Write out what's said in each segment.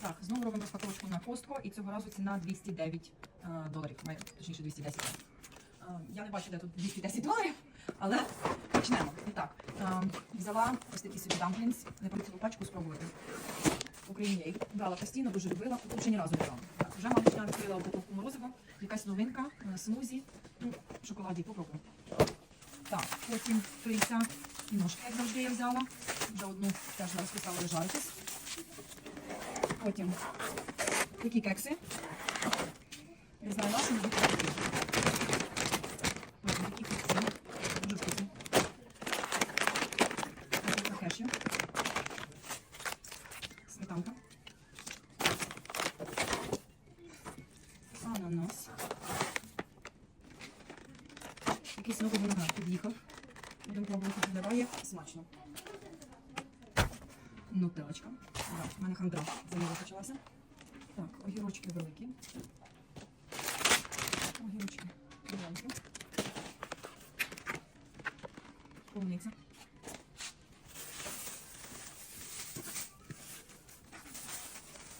Так, знову робимо розпаковочку на костко, і цього разу ціна 209 е, доларів. Точніше 210. Е, я не бачу, де тут 210 доларів, але почнемо. І так, е, взяла ось такі собі дамплінс, не про цілу пачку спробувати. В Україні я їх брала постійно, дуже любила, ще ні разу не брала. Так, вже, мабуть, я відкрила упаковку морозива, якась новинка, смузі, ну, шоколаді, попробуємо. Так, потім крильця і ножки, як завжди, я взяла. Вже одну теж розписала лежаритись. Потім такі кекси. Не такі. Такі. Дуже вкусні. Сметанка. Ананас. Якийсь новий виноград під'їхав. Будемо пробувати, виглядає смачно. Нутелочка. Да, в мене хандра заява почалася. Так, огірочки великі. Огірочки маленькі. Полуниця.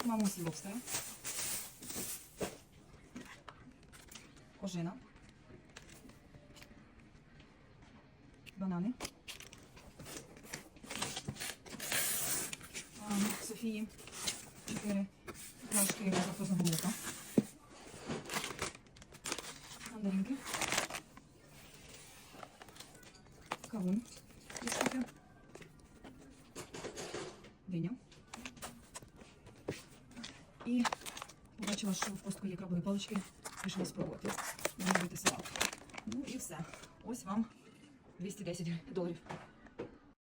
Мамусі лобстера. Ожина. Банани. Софії. Чотири пляшки лактозного молока. Мандаринки. Кавун. Дві штуки. Диня. І побачила, що в костку є крабові палички. Пішла спробувати. Будемо робити салат. Ну і все. Ось вам 210 доларів.